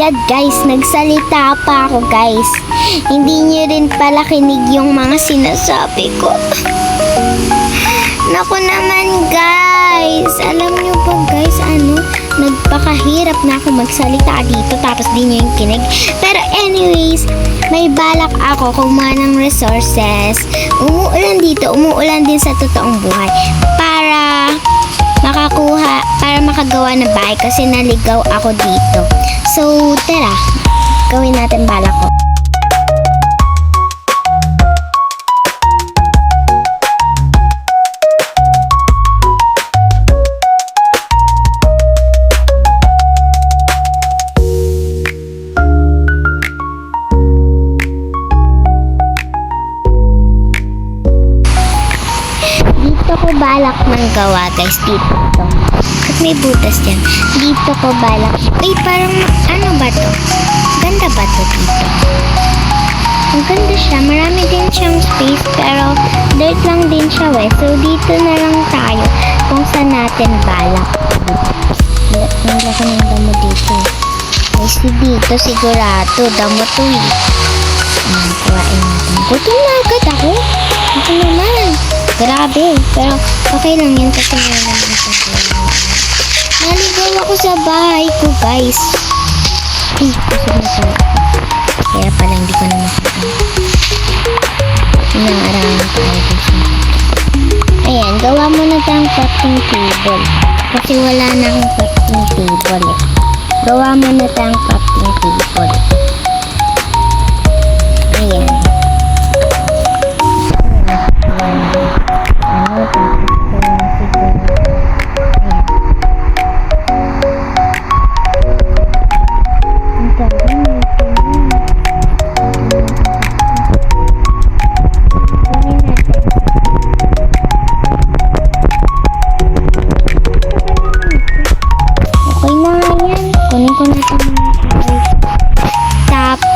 God guys, nagsalita pa ako guys. Hindi niyo rin pala kinig yung mga sinasabi ko. Naku naman guys, alam niyo pa guys, ano, nagpakahirap na ako magsalita dito tapos di niyo yung kinig. Pero anyways, may balak ako kumuha ng resources. Umuulan dito, umuulan din sa totoong buhay. Para makakuha, para makagawa ng bahay kasi naligaw ako dito. So, tara, gawin natin balak ko. Balak ng gawa, guys. Dito. to. At may butas dyan. Dito ko balak. Ay, parang, ano ba to? Ganda ba to dito? Ang ganda siya. Marami din siyang space, pero dirt lang din siya, eh. So, dito na lang tayo kung saan natin balak. Ang laki ng damo dito. Si dito sigurado. Damo to, eh. Ayan, kuhain natin. Gutom na agad ako. Ako naman. Grabe. Pero okay lang yun kasi meron naman sa Naligaw ako sa bahay ko, guys. Ay, kusog na pala. Kaya pala hindi ko na makita. Inaarawan tayo dito. Ayan, gawa mo na tayong crafting table. Kasi wala na akong crafting table eh. Gawa mo na tayong crafting table.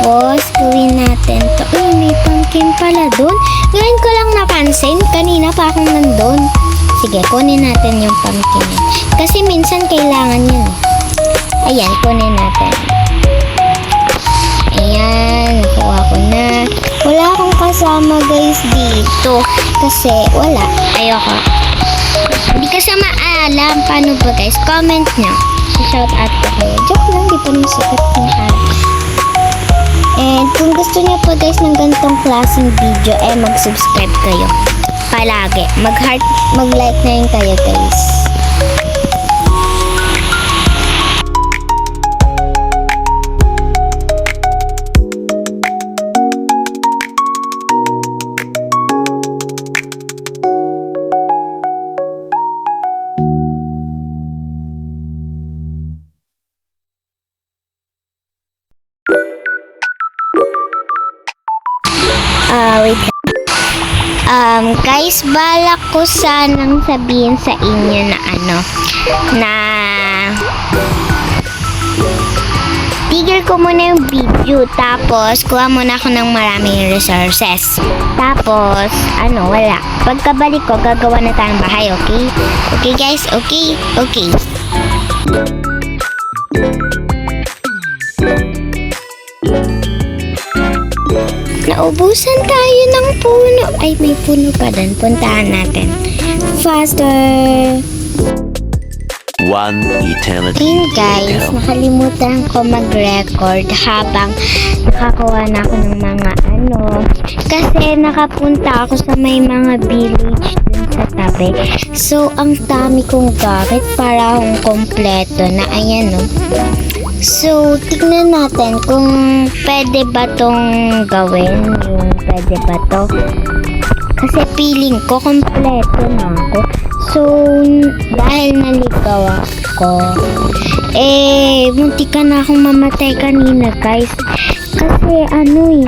Tapos, gawin natin to. Uy, may pumpkin pala doon. Ngayon ko lang napansin. Kanina pa akong nandun. Sige, kunin natin yung pumpkin. Kasi minsan kailangan yun. eh. Ayan, kunin natin. Ayan, nakuha ko na. Wala akong kasama guys dito. Kasi wala. Ayoko. Hindi kasi maalam. Paano ba guys? Comment nyo. Shout out ko kayo. Joke lang, di pa naman sikat ng araw. And kung gusto niyo po guys ng ganitong klaseng video, eh mag-subscribe kayo. Palagi. Mag-heart, mag-like na yun kayo guys. Um, guys, balak ko sanang sabihin sa inyo na ano, na tigil ko muna yung video, tapos kuha muna ako ng maraming resources. Tapos, ano, wala. Pagkabalik ko, gagawa na tayong bahay, okay? Okay, guys? Okay? Okay. Naubusan tayo ng puno. Ay, may puno pa doon. Puntahan natin. Faster! One eternity Ayun guys, nakalimutan ko mag-record habang nakakuha na ako ng mga ano. Kasi nakapunta ako sa may mga village dun sa tabi. So, ang dami kong gamit para akong kompleto na ayan no. So, tignan natin kung pwede ba tong gawin. Yung pwede ba to. Kasi feeling ko kompleto na ako. So, dahil naligaw ako, eh, munti ka na akong mamatay kanina, guys. Kasi, ano eh,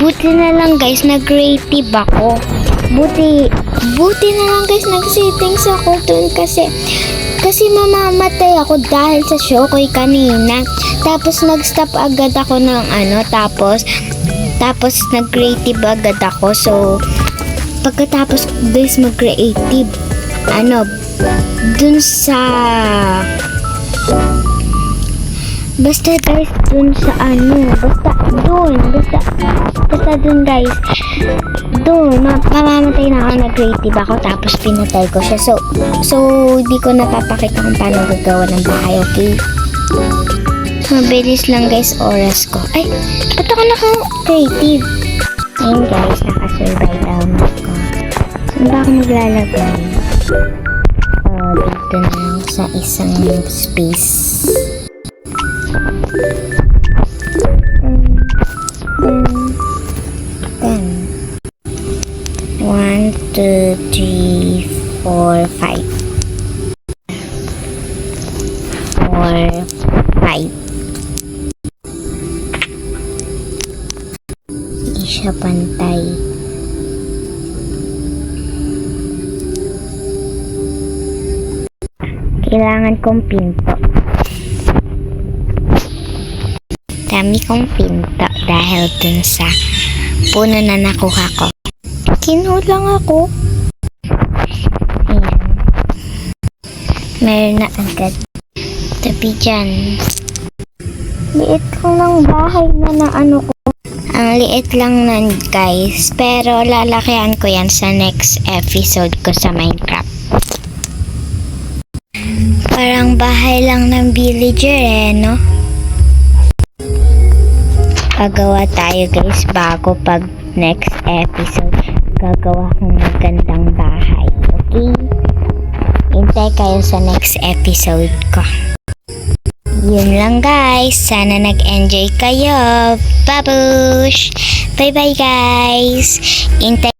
buti na lang, guys, nag-creative ako. Buti, buti na lang, guys, nag-settings ako dun kasi, kasi mamamatay ako dahil sa shokoy kanina. Tapos, nag-stop agad ako ng ano, tapos, tapos nag-creative agad ako. So, pagkatapos guys mag-creative, ano, dun sa Basta guys, dun sa ano, basta dun, basta, basta dun guys, dun, ma mamamatay na ako, nag-creative ako, tapos pinatay ko siya. So, so, di ko napapakita kung paano gagawa ng bahay, okay? Mabilis lang guys, oras ko. Ay, ba't ako naka-creative? Ayun guys, naka-survival mode ko. Saan ba ako maglalagay? Oh, dito na sa isang space. One, two, three, four, five. Four, five. Hindi siya pantay. Kailangan kong pinto. Dami kong pinto dahil dun sa puno na nakuha ko. Kinulang ako. Ayan. Meron na agad. Tabi dyan. Liit lang ng bahay na na ano ko. Ang liit lang nun guys. Pero lalakihan ko yan sa next episode ko sa Minecraft. Parang bahay lang ng villager eh, no? Gagawa tayo guys bago pag next episode. Gagawa kong magandang bahay. Okay? Hintay kayo sa next episode ko. Yun lang guys. Sana nag-enjoy kayo. Babush! Bye-bye guys! Hintay